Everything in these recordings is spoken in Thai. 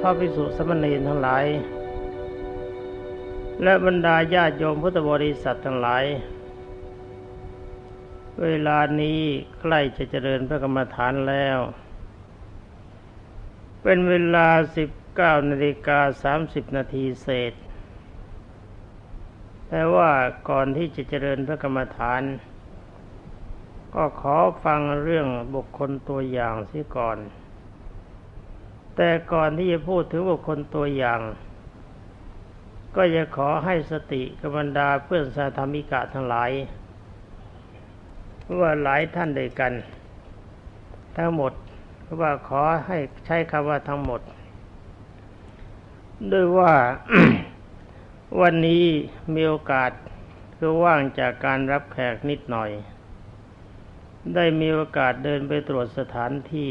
พระภิกษุสมณรทั้งหลาย และบรรดาญาติโยมพุทธบริษัททั้งหลาย เวลานี้ใกล้จะเจริญพระกรรมฐานแล้ว เป็นเวลา19นาฬิกา30นาทีเศษ แต่ว่าก่อนที่จะเจริญพระกรรมฐาน ก็ขอฟังเรื่องบุคคลตัวอย่างเสียก่อน แต่ก่อนที่จะพูดถึงบุคคลตัวอย่าง ก็จะขอให้สติกบรรดาเพื่อนสาธรรมิกะทั้งหลายว่าหลายท่านด้วยกัน ทั้งหมดว่าขอให้ใช้คำว่าทั้งหมด ด้วยว่าวันนี้มีโอกาสคือว่างจากการรับแขกนิดหน่อย ได้มีโอกาสเดินไปตรวจสถานที่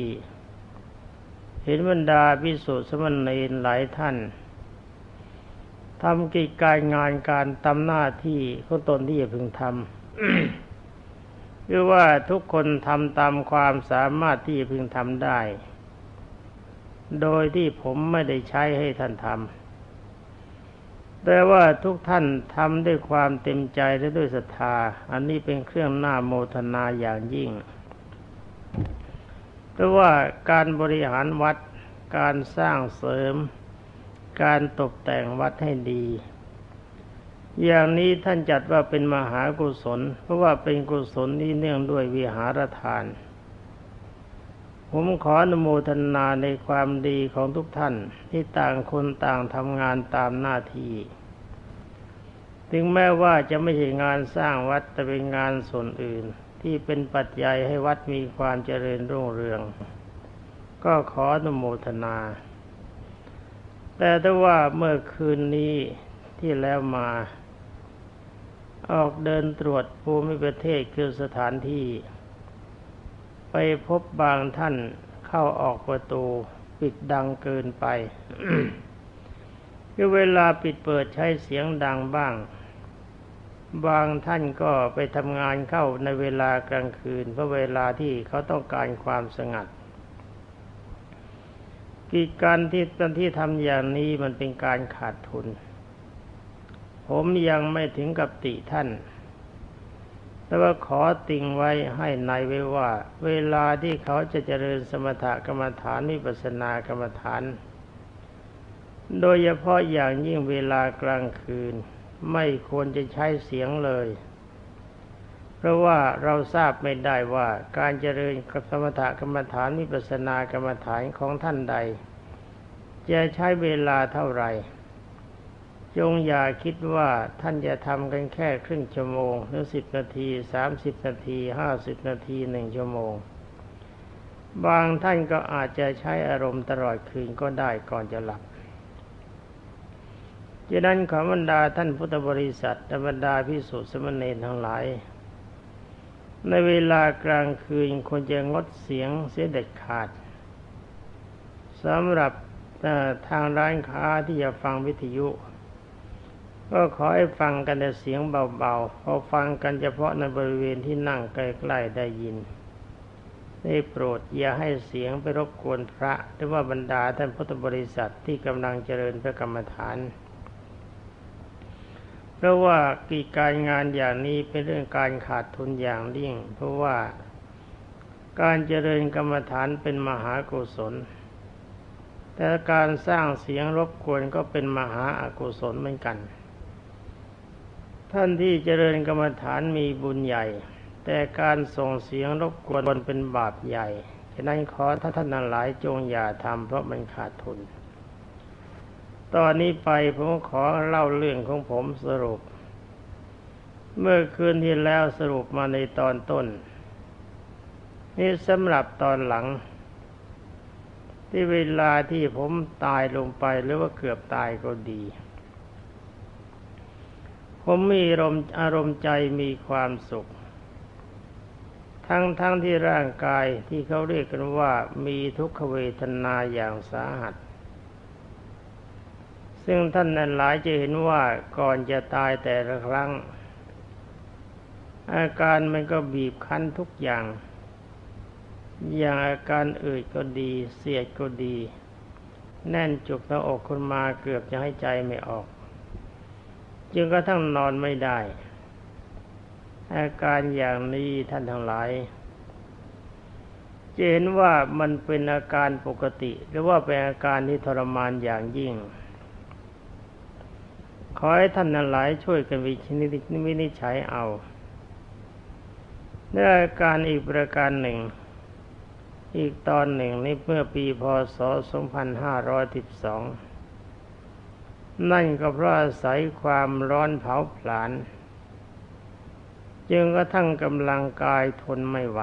เห็นบรรดาพิสุทธิสมณีหลายท่านทำกิจการงานการทำหน้าที่ของตนที่จะพึงทำหรือว่าทุกคนทำตามความสามารถที่พึงทำได้ โดยที่ผมไม่ได้ใช้ให้ท่านทำแต่ว่าทุกท่านทำด้วยความเต็มใจและด้วยศรัทธา อันนี้เป็นเครื่องหน้าโมทนาอย่างยิ่ง เพราะว่าการบริหารวัด การสร้างเสริม การตกแต่งวัดให้ดี อย่างนี้ท่านจัดว่าเป็นมหากุศล เพราะว่าเป็นกุศลที่เนื่องด้วยวิหารทาน ผมขออนุโมทนาในความดีของทุกท่านที่ต่างคนต่างทำงานตามหน้าที่ถึงแม้ว่าจะไม่ใช่งานสร้างวัดแต่เป็นงานส่วนอื่น ที่เป็นปัจจัยให้วัดมีความเจริญรุ่งเรือง ก็ขออนุโมทนา แต่ถ้าว่าเมื่อคืนนี้ที่แล้วมา ออกเดินตรวจภูมิประเทศคือสถานที่ ไปพบบางท่านเข้าออกประตูปิดดังเกินไปคือเวลาปิดเปิดใช้เสียงดังบ้าง บางท่านก็ไปทำงานเข้าในเวลากลางคืน เพราะเวลาที่เขาต้องการความสงัด กิจการที่ตอนที่ทำอย่างนี้มันเป็นการขาดทุน ผมยังไม่ถึงกับติท่าน แต่ว่าขอติ่งไว้ให้ในไว้ว่า เวลาที่เขาจะเจริญสมถกรรมฐานวิปัสสนากรรมฐาน โดยเฉพาะอย่างยิ่งเวลากลางคืน ไม่ควรจะใช้เสียงเลย เพราะว่าเราทราบไม่ได้ว่าการเจริญสมถกรรมฐานวิปัสสนากรรมฐานของท่านใด จะใช้เวลาเท่าไหร่จงอย่าคิดว่าท่านจะทำกันแค่ครึ่งชั่วโมง หรือสิบนาทีสามสิบนาทีห้าสิบนาทีหนึ่งชั่วโมง บางท่านก็อาจจะใช้อารมณ์ตลอดคืนก็ได้ก่อนจะหลับ ดังนั้นขอบรรดาท่านพุทธบริษัทและบรรดาพิสุทธิสมณีทั้งหลาย ในเวลากลางคืนควรจะงดเสียงเสียเด็ดขาดสำหรับทางร้านค้าที่จะฟังวิทยุ ก็ขอให้ฟังกันแต่เสียงเบาๆ พอฟังกันเฉพาะในบริเวณที่นั่งใกล้ๆได้ยิน ได้โปรดอย่าให้เสียงไปรบกวนพระ หรือว่าบรรดาท่านพุทธบริษัทที่กำลังเจริญพระกรรมฐาน ราะว่ากิจการงานอย่างนี้เป็นเรื่องการขาดทุนอย่างยิ่ง เพราะว่าการเจริญกรรมฐานเป็นมหากุศล แต่การสร้างเสียงรบกวนก็เป็นมหาอากุศลเหมือนกัน ท่านที่เจริญกรรมฐานมีบุญใหญ่ แต่การส่งเสียงรบกวนเป็นบาปใหญ่ฉะนั้นขอท่านท่านหลายจงอย่าทำเพราะมันขาดทุน ตอนนี้ไปผมขอเล่าเรื่องของผมสรุป เมื่อคืนที่แล้วสรุปมาในตอนต้น นี่สำหรับตอนหลัง ที่เวลาที่ผมตายลงไปหรือว่าเกือบตายก็ดี ผมมีอารมณ์อารมณ์ใจมีความสุข ทั้งทั้งที่ร่างกายที่เขาเรียกกันว่ามีทุกขเวทนาอย่างสาหัส ซึ่งท่านนั้นหลายจะเห็นว่าก่อนจะตายแต่ละครั้ง อาการมันก็บีบคั้นทุกอย่าง อย่างอาการอืดก็ดีเสียดก็ดี แน่นจุกหน้าอกคุณมาเกือบจะให้ใจไม่ออก จึงกระทั่งนอนไม่ได้ อาการอย่างนี้ท่านทั้งหลายจะเห็นว่ามันเป็นอาการปกติ หรือว่าเป็นอาการที่ทรมานอย่างยิ่ง ขอให้ท่านทั้งหลายช่วยกันวิชนิจฉัยเอาในอาการอีกประการหนึ่ง อีกตอนหนึ่งในเมื่อปีพศ 2512 นั่นก็เพราะอาศัยความร้อนเผาผลาญจึงกระทั่งกำลังกายทนไม่ไหว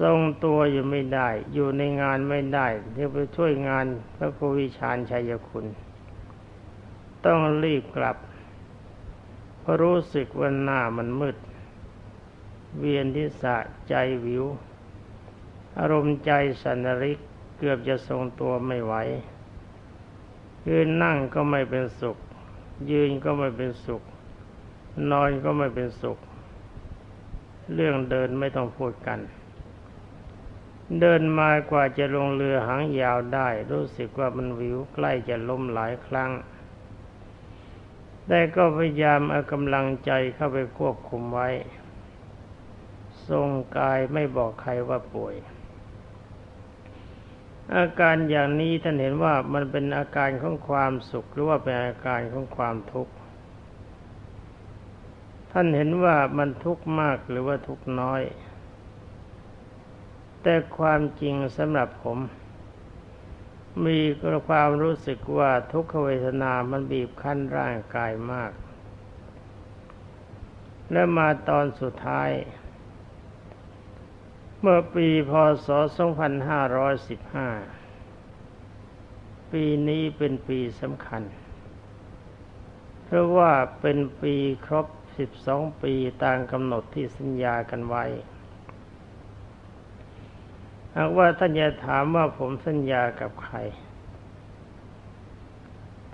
ทรงตัวอยู่ไม่ได้ อยู่ในงานไม่ได้ที่ไปช่วยงานพระครูวิชาญชัยคุณ ต้องรีบกลับ เพราะรู้สึกว่าหน้ามันมืด เวียนทิศะใจวิว อารมณ์ใจสันริกเกือบจะทรงตัวไม่ไหวยืนนั่งก็ไม่เป็นสุข ยืนก็ไม่เป็นสุข นอนก็ไม่เป็นสุข เรื่องเดินไม่ต้องพูดกัน เดินมากว่าจะลงเรือหางยาวได้ รู้สึกว่ามันวิวใกล้จะล้มหลายครั้ง แต่ก็พยายามเอากำลังใจเข้าไปควบคุมไว้ ทรงกายไม่บอกใครว่าป่วย อาการอย่างนี้ท่านเห็นว่ามันเป็นอาการของความสุขหรือว่าเป็นอาการของความทุกข์ ท่านเห็นว่ามันทุกข์มากหรือว่าทุกข์น้อย แต่ความจริงสำหรับผม มีความรู้สึกว่าทุกขเวทนามันบีบคั้นร่างกายมาก และมาตอนสุดท้าย เมื่อปีพศ 2515 ปีนี้เป็นปีสำคัญ เพราะว่าเป็นปีครบสิบสองปีตามกำหนดที่สัญญากันไว้ หากว่าท่านจะถามว่าผมสัญญากับใคร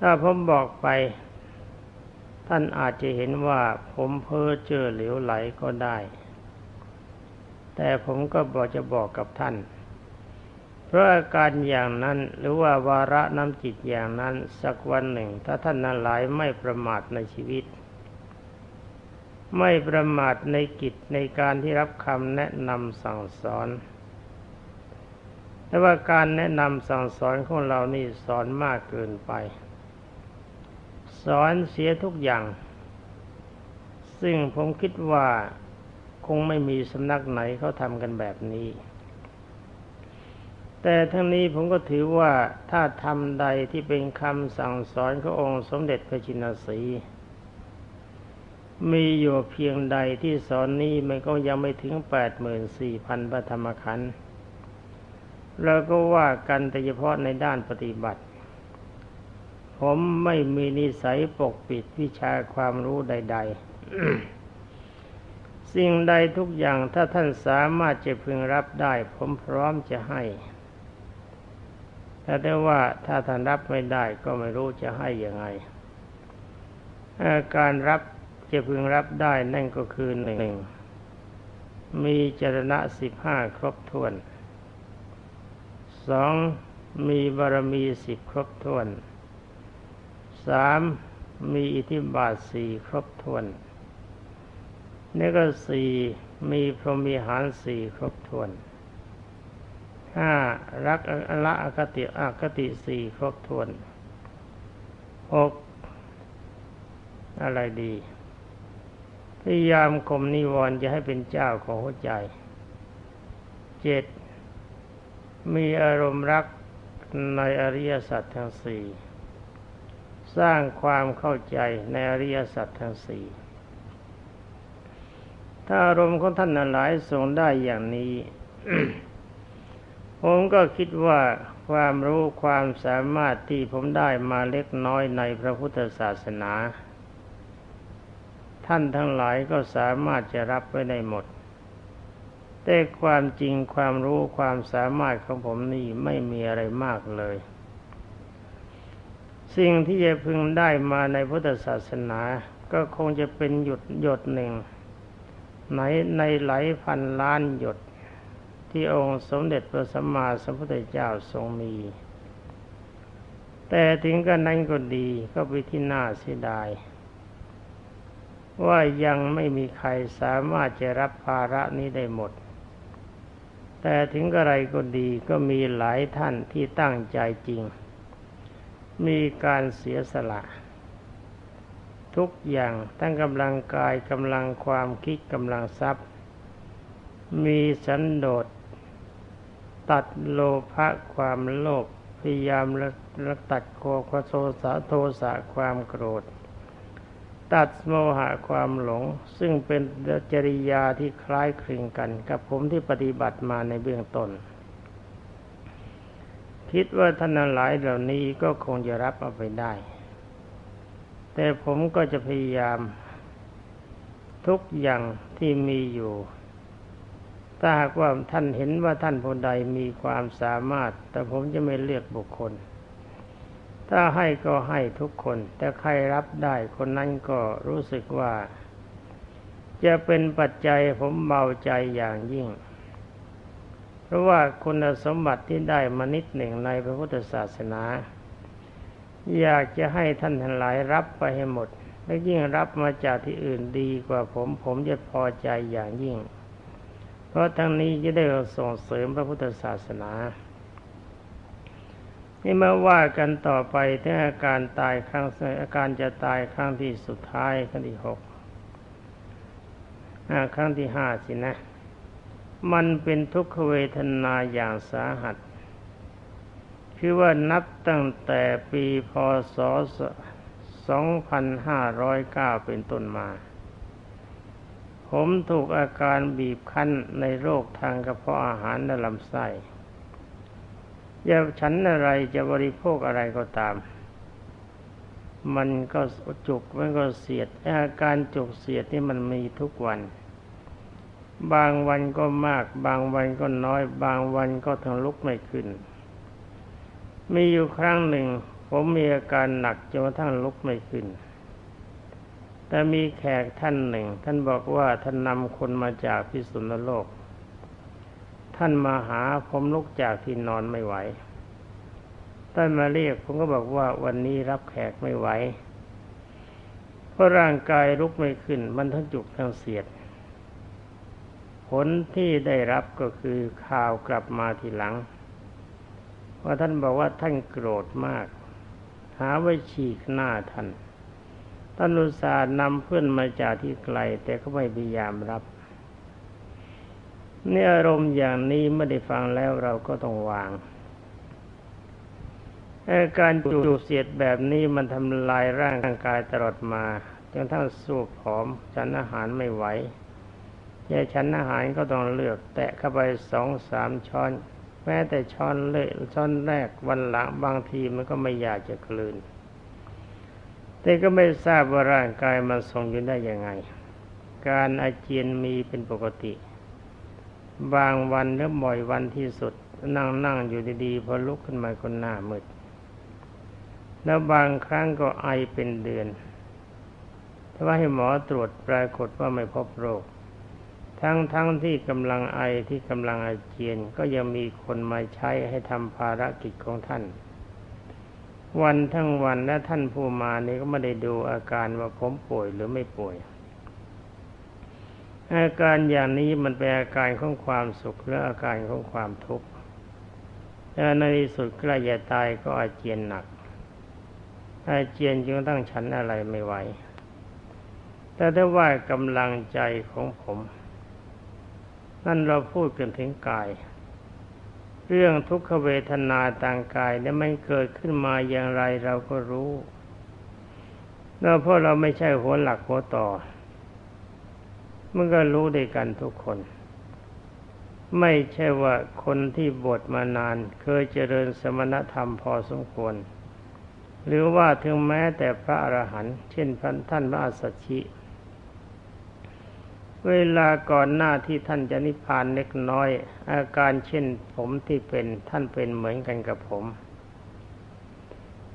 ถ้าผมบอกไป ท่านอาจจะเห็นว่าผมเพ้อเจ้อเหลวไหลก็ได้ แต่ผมก็บอกจะบอกกับท่าน เพราะอาการอย่างนั้นหรือว่าวาระน้ำจิตอย่างนั้นสักวันหนึ่ง ถ้าท่านนั้นหลายไม่ประมาทในชีวิตไม่ประมาทในกิจในการที่รับคำแนะนำสั่งสอน แต่ว่าการแนะนำสั่งสอนของเรานี่สอนมากเกินไป สอนเสียทุกอย่าง ซึ่งผมคิดว่าคงไม่มีสำนักไหนเขาทำกันแบบนี้ แต่ทั้งนี้ผมก็ถือว่าถ้าทำใดที่เป็นคำสั่งสอนขององค์สมเด็จพระจินสีมีอยู่เพียงใดที่สอนนี้มันก็ยังไม่ถึงแปดหมื่นสี่พันพระธรรมขันธ์ เราก็ว่ากันแต่เฉพาะในด้านปฏิบัติ ผมไม่มีนิสัยปกปิดวิชาความรู้ใด ๆ สิ่งใดทุกอย่างถ้าท่านสามารถจะพึงรับได้ ผมพร้อมจะให้แต่ได้ว่าถ้าท่านรับไม่ได้ก็ไม่รู้จะให้ยังไง การรับจะพึงรับได้นั่นก็คือหนึ่งมีจรณะสิบห้าครบถ้วน สองมีบารมีสิบครบถ้วนสามมีอิทธิบาทสี่ครบถ้วนนี่ก็สี่มีพรหมีหารสี่ครบถ้วนห้ารักละอคติอคติสี่ครบถ้วนหกอะไรดี พยายามข่มนิวรณ์จะให้เป็นเจ้าของหัวใจเจ็ด มีอารมณ์รักในอริยสัจทั้งสี่สร้างความเข้าใจในอริยสัจทั้งสี่ถ้าอารมณ์ของท่านหลายทรงได้อย่างนี้ ผมก็คิดว่าความรู้ความสามารถที่ผมได้มาเล็กน้อยในพระพุทธศาสนา ท่านทั้งหลายก็สามารถจะรับไว้ได้หมด แต่ความจริงความรู้ความสามารถของผมนี่ไม่มีอะไรมากเลย สิ่งที่จะพึงได้มาในพุทธศาสนา ก็คงจะเป็นหยดหยดหนึ่งในในหลายพันล้านหยดที่องค์สมเด็จพระสัมมาสัมพุทธเจ้าทรงมี แต่ถึงกันนั้นก็ดีก็ไปที่น่าเสียดายว่ายังไม่มีใครสามารถจะรับภาระนี้ได้หมด แต่ถึงอะไรก็ดีก็มีหลายท่านที่ตั้งใจจริง มีการเสียสละ ทุกอย่างทั้งกำลังกายกำลังความคิดกำลังทรัพย์ มีสันโดษตัดโลภะความโลภพยายามละตัดโคควโทสะโทสะความโกรธ ตัดโมหะความหลง ซึ่งเป็นจริยาที่คล้ายคลึงกัน กับผมที่ปฏิบัติมาในเบื้องต้น คิดว่าท่านหลายเหล่านี้ก็คงจะรับเอาไปได้ แต่ผมก็จะพยายาม ทุกอย่างที่มีอยู่ ถ้าหากว่าท่านเห็นว่าท่านผู้ใดมีความสามารถ แต่ผมจะไม่เลือกบุคคล ถ้าให้ก็ให้ทุกคน แต่ใครรับได้คนนั้นก็รู้สึกว่า จะเป็นปัจจัยผมเบาใจอย่างยิ่ง เพราะว่าคุณสมบัติที่ได้มานิดหนึ่งในพระพุทธศาสนา อยากจะให้ท่านทั้งหลายรับไปให้หมด และยิ่งรับมาจากที่อื่นดีกว่าผม ผมจะพอใจอย่างยิ่ง เพราะทั้งนี้จะได้ส่งเสริมพระพุทธศาสนา นี่มาว่ากันต่อไปถึงอาการตายครั้งอาการจะตายครั้งที่สุดท้ายครั้งที่หกครั้งที่ห้าสินะ มันเป็นทุกขเวทนาอย่างสาหัส คือว่านับตั้งแต่ปีพศ 2509 เป็นต้นมา ผมถูกอาการบีบคั้นในโรคทางกระเพาะอาหารและลำไส้ จะฉันอะไรจะบริโภคอะไรก็ตาม มันก็จุกมันก็เสียดอาการจุกเสียดนี่มันมีทุกวัน บางวันก็มาก บางวันก็น้อย บางวันก็ทั้งลุกไม่ขึ้น มีอยู่ครั้งหนึ่ง ผมมีอาการหนักจนกระทั่งลุกไม่ขึ้น แต่มีแขกท่านหนึ่ง ท่านบอกว่าท่านนำคนมาจากพิสุนโลก ท่านมาหาผมลุกจากที่นอนไม่ไหว ท่านมาเรียกผมก็บอกว่าวันนี้รับแขกไม่ไหว เพราะร่างกายลุกไม่ขึ้น มันทั้งจุกทั้งเสียด ผลที่ได้รับก็คือข่าวกลับมาทีหลังว่าท่านบอกว่าท่านโกรธมาก หาไว้ฉีกหน้าท่านท่านอุตส่าห์นำเพื่อนมาจากที่ไกล แต่ก็ไม่พยายามรับ นี่อารมณ์อย่างนี้ไม่ได้ฟังแล้วเราก็ต้องวางอาการจูบเสียดแบบนี้มันทำลายร่างกายตลอดมาจนทั้งสูบผอมฉันอาหารไม่ไหวแค่ฉันอาหารก็ต้องเลือก แตะเข้าไปสองสามช้อน แม้แต่ช้อนเละช้อนแรกวันหลังบางทีมันก็ไม่อยากจะกลืน แต่ก็ไม่ทราบว่าร่างกายมันทรงอยู่ได้ยังไง การอาเจียนมีเป็นปกติ บางวันแล้วบ่อยวันที่สุด นั่งนั่งอยู่ดีๆพอลุกขึ้นมาคนหน้ามืดแล้วบางครั้งก็ไอเป็นเดือนถ้าว่าให้หมอตรวจปรากฏว่าไม่พบโรค ทั้งๆทที่กำลังไอที่กำลังอาเจียนก็ยังมีคนมาใช้ให้ทำภารกิจของท่าน วันทั้งวันและท่านผู้มานี่ก็ไม่ได้ดูอาการว่าผมป่วยหรือไม่ป่วย อาการอย่างนี้มันเป็นอาการของความสุขหรืออาการของความทุกข์แล้วในที่สุดใกล้จะตายก็อาเจียนหนัก อาเจียนจึงตั้งฉันอะไรไม่ไหว แต่ถ้าว่ากำลังใจของผม นั่นเราพูดกันถึงกาย เรื่องทุกขเวทนาต่างกายเนี่ยมันเกิดขึ้นมาอย่างไรเราก็รู้แล้วเพราะเราไม่ใช่หัวหลักหัวต่อ มันก็รู้ด้วยกันทุกคน ไม่ใช่ว่าคนที่บวชมานาน เคยเจริญสมณธรรมพอสมควร หรือว่าถึงแม้แต่พระอรหันต์เช่นพันท่านพระอัสสชิ เวลาก่อนหน้าที่ท่านจะนิพพานเล็กน้อย อาการเช่นผมที่เป็นท่านเป็นเหมือนกันกับผม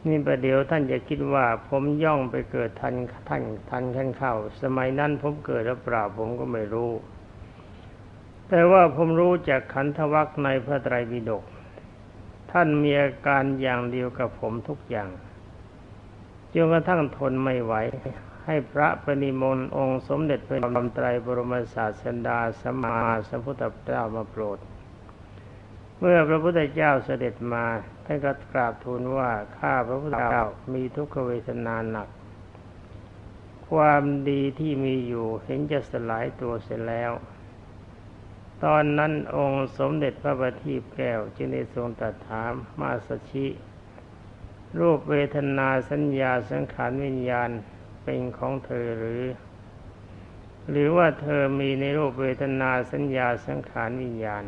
นี่ประเดี๋ยวท่านจะคิดว่าผมย่องไปเกิดทันท่านทันขั้นเข้า สมัยนั้นผมเกิดหรือเปล่าผมก็ไม่รู้ แต่ว่าผมรู้จากขันธวัคในพระไตรปิฎกท่านมีอาการอย่างเดียวกับผมทุกอย่างจนกระทั่งทนไม่ไหว ให้พระปณิมนต์องค์สมเด็จพระบรมไตรบรมศาสดาสัมมาสัมพุทธเจ้ามาโปรด เมื่อพระพุทธเจ้าเสด็จมาท่านก็กราบทูลว่าข้าพระพุทธเจ้ามีทุกขเวทนาหนัก ความดีที่มีอยู่เห็นจะสลายตัวเสียแล้ว ตอนนั้นองค์สมเด็จพระบัณฑิตแก้วจึงได้ทรงตรัสถามมาสชิ รูปเวทนาสัญญาสังขารวิญญาณเป็นของเธอหรือ หรือว่าเธอมีในรูปเวทนาสัญญาสังขารวิญญาณ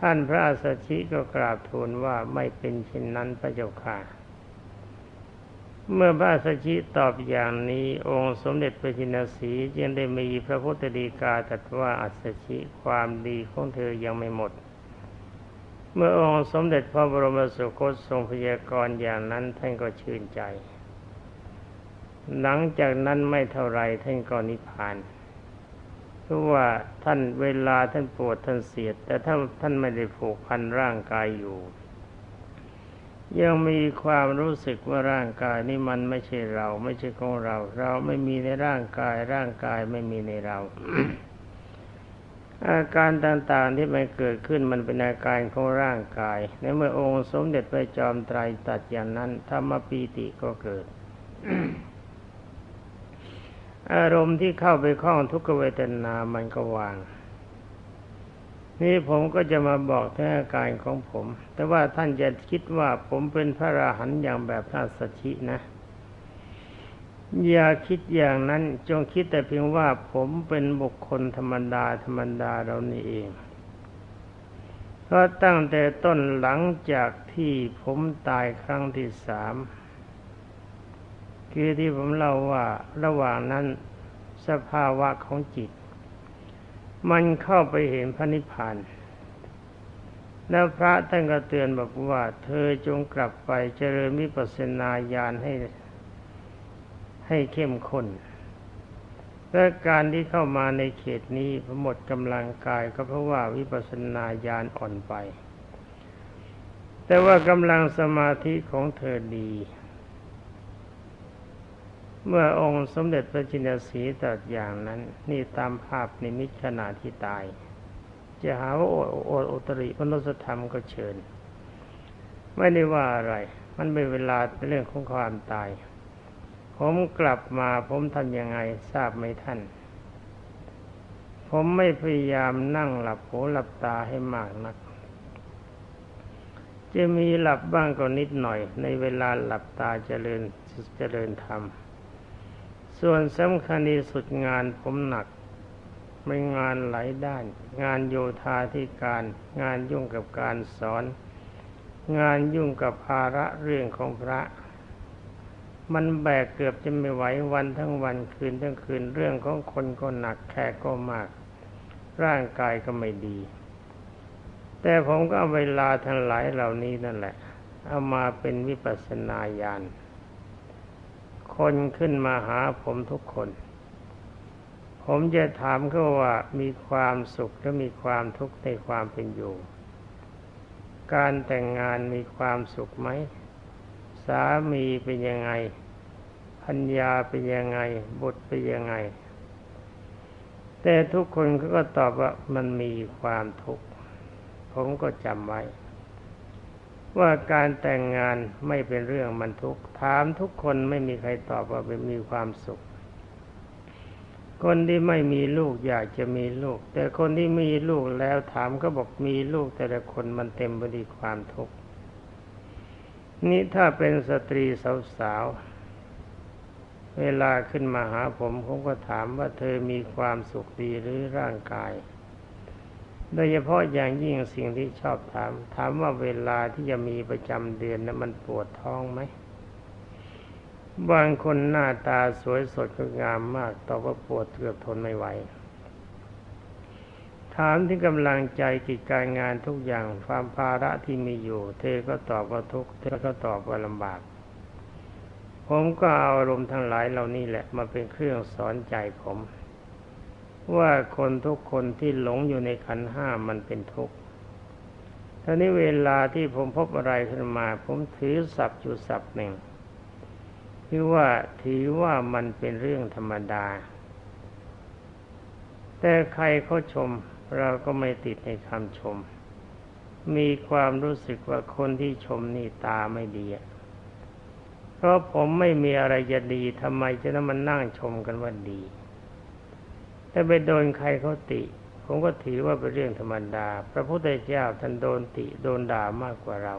ท่านพระอาสชิก็กราบทูลว่าไม่เป็นเช่นนั้นพระเจ้าค่ะ เมื่อพระอาสชิตอบอย่างนี้องค์สมเด็จพระจินสีจึงได้มีพระพุทธดีกาตรัสว่าอาสชิความดีของเธอยังไม่หมด เมื่อองค์สมเด็จพระบรมสุคตทรงพยากรณ์อย่างนั้นท่านก็ชื่นใจ หลังจากนั้นไม่เท่าไรท่านก็นิพพาน ราะว่าท่านเวลาท่านปวดท่านเสียด แต่ถ้าท่านไม่ได้ผูกพันร่างกายอยู่ ยังมีความรู้สึกว่าร่างกายนี้มันไม่ใช่เรา ไม่ใช่ของเรา เราไม่มีในร่างกาย ร่างกายไม่มีในเรา อาการต่างๆที่มันเกิดขึ้นมันเป็นอาการของร่างกายในเมื่อองค์สมเด็จพระจอมไตรตัดอย่างนั้นธรรมปีติก็เกิด อารมณ์ที่เข้าไปคล้องทุกขเวทนา มันก็วาง นี่ผมก็จะมาบอกถึงอาการของผม แต่ว่าท่านจะคิดว่าผมเป็นพระราหันต์อย่างแบบท่านสัชินะ อย่าคิดอย่างนั้นจงคิดแต่เพียงว่าผมเป็นบุคคลธรรมดาธรรมดาเรานี่เองเพราะตั้งแต่ต้นหลังจากที่ผมตายครั้งที่สาม คือที่ผมเล่าว่าระหว่างนั้นสภาวะของจิต มันเข้าไปเห็นพระนิพพานแล้วพระท่านก็เตือนบอกว่า เธอจงกลับไปเจริญวิปัสสนาญาณให้ให้เข้มข้นและการที่เข้ามาในเขตนี้หมดกำลังกายก็เพราะว่าวิปัสสนาญาณอ่อนไป แต่ว่ากำลังสมาธิของเธอดี เมื่อองค์สมเด็จพระจินสีตรัสอย่างนั้น นี่ตามภาพนิมิตขณะที่ตาย จะหาว่าโอดโอดอุตริมนุสธรรมก็เชิญ ไม่ได้ว่าอะไร มันเป็นเวลาเป็นเรื่องของความตาย ผมกลับมาผมทำยังไงทราบไหมท่าน ผมไม่พยายามนั่งหลับหูหลับตาให้มากนัก จะมีหลับบ้างก็นิดหน่อย ในเวลาหลับตาเจริญเจริญธรรม ส่วนสำคัญที่สุดงานผมหนักไม่งานหลายด้าน งานโยธาธิการ งานยุ่งกับการสอน งานยุ่งกับภาระเรื่องของพระ มันแบกเกือบจะไม่ไหววันทั้งวันคืนทั้งคืนเรื่องของคนก็หนักแขกก็มาก ร่างกายก็ไม่ดี แต่ผมก็เอาเวลาทั้งหลายเหล่านี้นั่นแหละ เอามาเป็นวิปัสสนาญาณ คนขึ้นมาหาผมทุกคน ผมจะถามเขาว่ามีความสุขและมีความทุกข์ในความเป็นอยู่ การแต่งงานมีความสุขไหม สามีเป็นยังไงพัญญาเป็นยังไง บุตรเป็นยังไง แต่ทุกคนเขาก็ตอบว่ามันมีความทุกข์ ผมก็จำไว้ ว่าการแต่งงานไม่เป็นเรื่องมันทุกข์ถามทุกคนไม่มีใครตอบว่าเป็นมีความสุข คนที่ไม่มีลูกอยากจะมีลูก แต่คนที่มีลูกแล้วถามก็บอกมีลูกแต่ละคนมันเต็มไปด้วยความทุกข์นี่ถ้าเป็นสตรีสาวๆเวลาขึ้นมาหาผมผมก็ถามว่าเธอมีความสุขดีหรือร่างกาย โดยเฉพาะอย่างยิ่งสิ่งที่ชอบถาม ถามว่าเวลาที่จะมีประจำเดือนนะมันปวดท้องไหมบางคนหน้าตาสวยสดก็งามมากตอบว่าปวดเกือบทนไม่ไหว ถามที่กำลังใจกิจการงานทุกอย่างความภาระที่มีอยู่ เธอก็ตอบว่าทุกเธอก็ตอบว่าลำบาก ผมก็เอาอารมณ์ทั้งหลายเหล่านี้แหละมาเป็นเครื่องสอนใจผม ว่าคนทุกคนที่หลงอยู่ในขันห้ามันเป็นทุกข์ตอนนี้เวลาที่ผมพบอะไรขึ้นมา ผมถือศัพท์อยู่ศัพท์หนึ่งที่ว่าถือว่ามันเป็นเรื่องธรรมดา แต่ใครเขาชมเราก็ไม่ติดในคำชม มีความรู้สึกว่าคนที่ชมนี่ตาไม่ดีเพราะผมไม่มีอะไรจะดีทำไมจะต้องมานั่งชมกันว่าดี แต่ไปโดนใครเขาติ ผมก็ถือว่าเป็นเรื่องธรรมดา พระพุทธเจ้าท่านโดนติโดนด่ามากกว่าเรา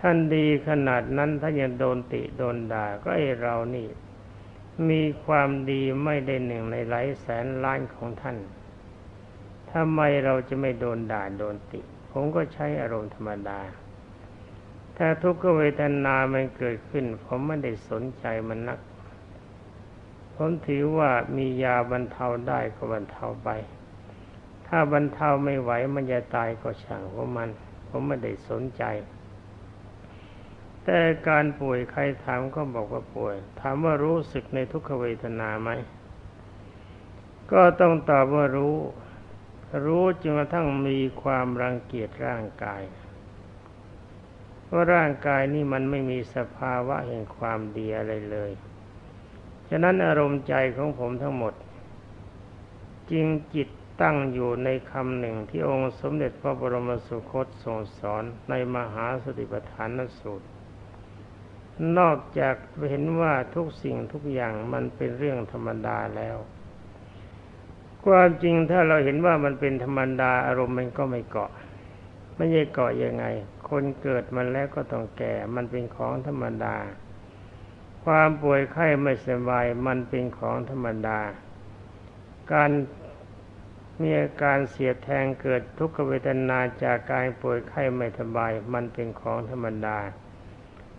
ท่านดีขนาดนั้นถ้ายังโดนติโดนด่าก็ไอเรานี่ มีความดีไม่ได้หนึ่งในหลายแสนล้านของท่านทำไมเราจะไม่โดนด่าโดนติ ผมก็ใช้อารมณ์ธรรมดา ถ้าทุกขเวทนามันเกิดขึ้น ผมไม่ได้สนใจมันนัก ผมถือว่ามียาบรรเทาได้ก็บรรเทาไป ถ้าบรรเทาไม่ไหวมันจะตายก็ช่างของมัน ผมไม่ได้สนใจ แต่การป่วยใครถามก็บอกว่าป่วย ถามว่ารู้สึกในทุกขเวทนาไหม ก็ต้องตอบว่ารู้ รู้จนกระทั่งมีความรังเกียจร่างกายว่าร่างกายนี่มันไม่มีสภาวะแห่งความดีอะไรเลย ฉะนั้นอารมณ์ใจของผมทั้งหมดจริงจิตตั้งอยู่ในคำหนึ่งที่องค์สมเด็จพระบรมสุคตทรงสอนในมหาสติปัฏฐานสูตร นอกจากเห็นว่าทุกสิ่งทุกอย่างมันเป็นเรื่องธรรมดาแล้ว ความจริงถ้าเราเห็นว่ามันเป็นธรรมดาอารมณ์มันก็ไม่เกาะ ไม่ใช่เกาะยังไง คนเกิดมาแล้วก็ต้องแก่ มันเป็นของธรรมดา ความป่วยไข้ไม่สบายมันเป็นของธรรมดา การมีอาการเสียแทงเกิดทุกขเวทนาจากการป่วยไข้ไม่สบาย มันเป็นของธรรมดา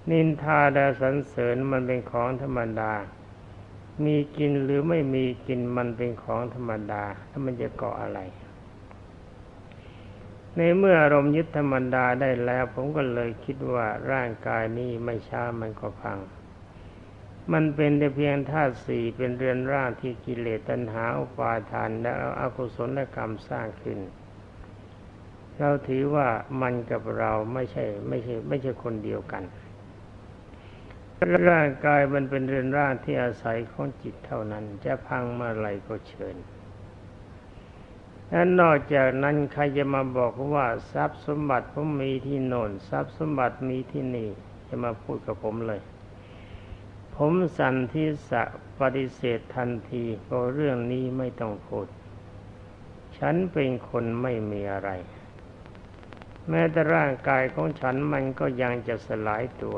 นินทาดาสันเสริญมันเป็นของธรรมดา มีกินหรือไม่มีกินมันเป็นของธรรมดาถ้ามันจะเกาะอะไร ในเมื่ออารมณ์ยึดธรรมดาได้แล้ว ผมก็เลยคิดว่าร่างกายนี้ไม่ช้ามันก็พัง มันเป็นแต่เพียงธาตุสี่เป็นเรือนร่างที่กิเลสตัณหาอุปาทานและอกุศลกรรมสร้างขึ้น เราถือว่ามันกับเราไม่ใช่ไม่ใช่ไม่ใช่คนเดียวกัน ร่างกายมันเป็นเรือนร่างที่อาศัยของจิตเท่านั้น จะพังเมื่อไรก็เชิญนั้นนอกจากนั้นใครจะมาบอกว่าทรัพย์สมบัติผมมีที่โน่นทรัพย์สมบัติมีที่นี่จะมาพูดกับผมเลย ผมสันทิสะปฏิเสธทันทีเพราะเรื่องนี้ไม่ต้องพูด ฉันเป็นคนไม่มีอะไร แม้แต่ร่างกายของฉันมันก็ยังจะสลายตัว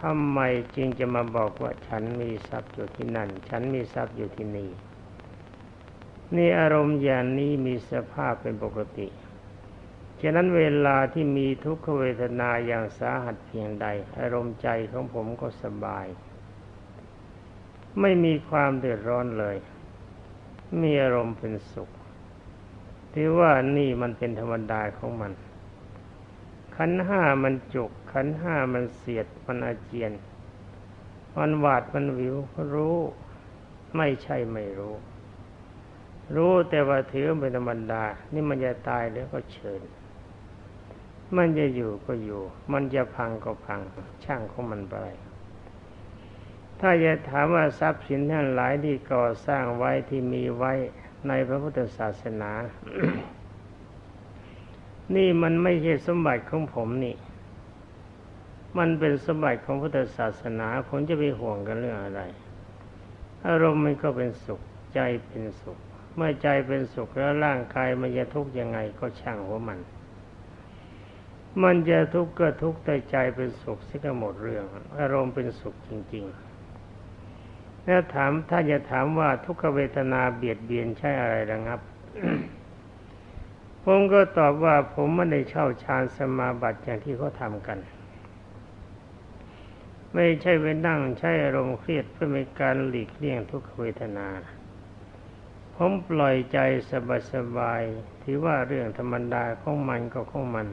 ทำไมจึงจะมาบอกว่าฉันมีทรัพย์อยู่ที่นั่น ฉันมีทรัพย์อยู่ที่นี่ นี่อารมณ์อย่างนี้มีสภาพเป็นปกติ ฉะนั้นเวลาที่มีทุกขเวทนาอย่างสาหัสเพียงใด อารมณ์ใจของผมก็สบาย ไม่มีความเดือดร้อนเลย มีอารมณ์เป็นสุขที่ว่านี่มันเป็นธรรมดาของมัน ขันห้ามันจุก ขันห้ามันเสียด มันอาเจียน มันหวาดมันวิวรู้ ไม่ใช่ไม่รู้รู้แต่ว่าถือเป็นธรรมดา นี่มันจะตายแล้วก็เชิญ มันจะอยู่ก็อยู่ มันจะพังก็พัง ช่างของมันไป ถ้าจะถามว่าทรัพย์สินทั้งหลายที่ก่อสร้างไว้ที่มีไว้ในพระพุทธศาสนา นี่มันไม่ใช่สมบัติของผมนี่ มันเป็นสมบัติของพุทธศาสนาผมจะไปห่วงกันเรื่องอะไร อารมณ์มันก็เป็นสุข ใจเป็นสุข เมื่อใจเป็นสุขแล้วร่างกายมันจะทุกข์ยังไงก็ช่างหัวมัน มันจะทุกข์ก็ทุกข์แต่ใจเป็นสุขสิก็หมดเรื่อง อารมณ์เป็นสุขจริงๆแล้วถามถ้าจะถามว่าทุกขเวทนาเบียดเบียนใช่อะไรระงับ ผมก็ตอบว่าผมไม่ได้เช่าฌานสมาบัติอย่างที่เขาทำกัน ไม่ใช่ไปนั่งใช้อารมณ์เครียดเพื่อเป็นการหลีกเลี่ยงทุกขเวทนาผมปล่อยใจสบายๆถือว่าเรื่องธรรมดาของมันก็ของมัน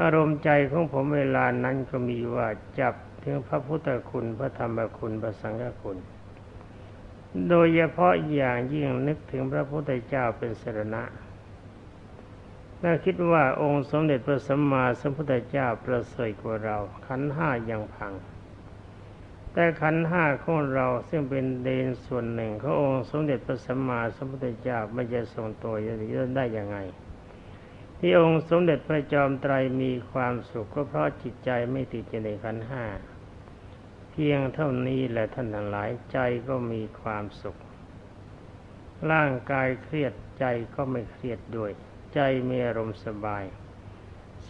อารมณ์ใจของผมเวลานั้นก็มีว่าจับถึงพระพุทธคุณพระธรรมคุณพระสังฆคุณ โดยเฉพาะอย่างยิ่งนึกถึงพระพุทธเจ้าเป็นสรณะน่าคิดว่าองค์สมเด็จพระสัมมาสัมพุทธเจ้าประเสริฐกว่าเรา ขันห้ายังพัง แต่ขันห้าของเราซึ่งเป็นเดนส่วนหนึ่งขององค์สมเด็จพระสัมมาสัมพุทธเจ้าไม่จะทรงตัวจะได้ยังไง ที่องค์สมเด็จพระจอมไตรมีความสุขก็เพราะจิตใจไม่ติดอยู่ในขันห้าเพียงเท่านี้แหละท่านทั้งหลายใจก็มีความสุข ร่างกายเครียดใจก็ไม่เครียดด้วย ใจมีอารมณ์สบาย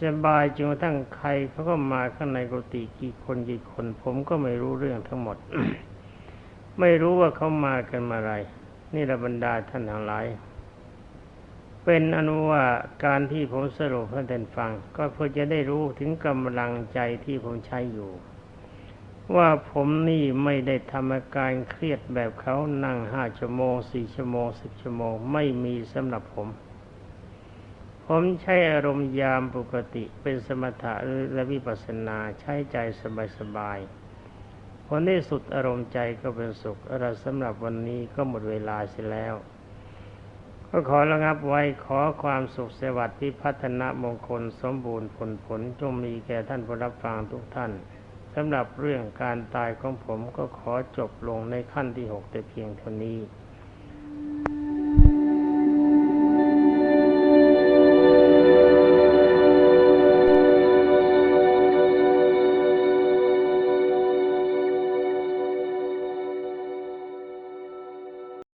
สบายจนกระทั่งใครเขาก็มาข้างในกุฏิกี่คนกี่คน ผมก็ไม่รู้เรื่องทั้งหมด ไม่รู้ว่าเขามากันมาอะไร นี่ระบรรดาท่านทั้งหลาย เป็นอนุว่าการที่ผมสรุปให้ท่านฟัง ก็เพื่อจะได้รู้ถึงกำลังใจที่ผมใช้อยู่ ว่าผมนี่ไม่ได้ทำอาการเครียดแบบเขานั่งห้าชั่วโมงสี่ชั่วโมงสิบชั่วโมง ไม่มีสำหรับผม ผมใช้อารมณ์ยามปกติเป็นสมถะและวิปัสสนาใช้ใจสบายๆผลที่สุดอารมณ์ใจก็เป็นสุขอะไรสำหรับวันนี้ก็หมดเวลาเสียแล้ว ก็ขอระงับไว้ขอความสุขสวัสดิ์ที่พัฒนามงคลสมบูรณ์ผลผลจงมีแก่ท่านผู้รับฟังทุกท่านสำหรับเรื่องการตายของผมก็ขอจบลงในขั้นที่หกแต่เพียงเท่านี้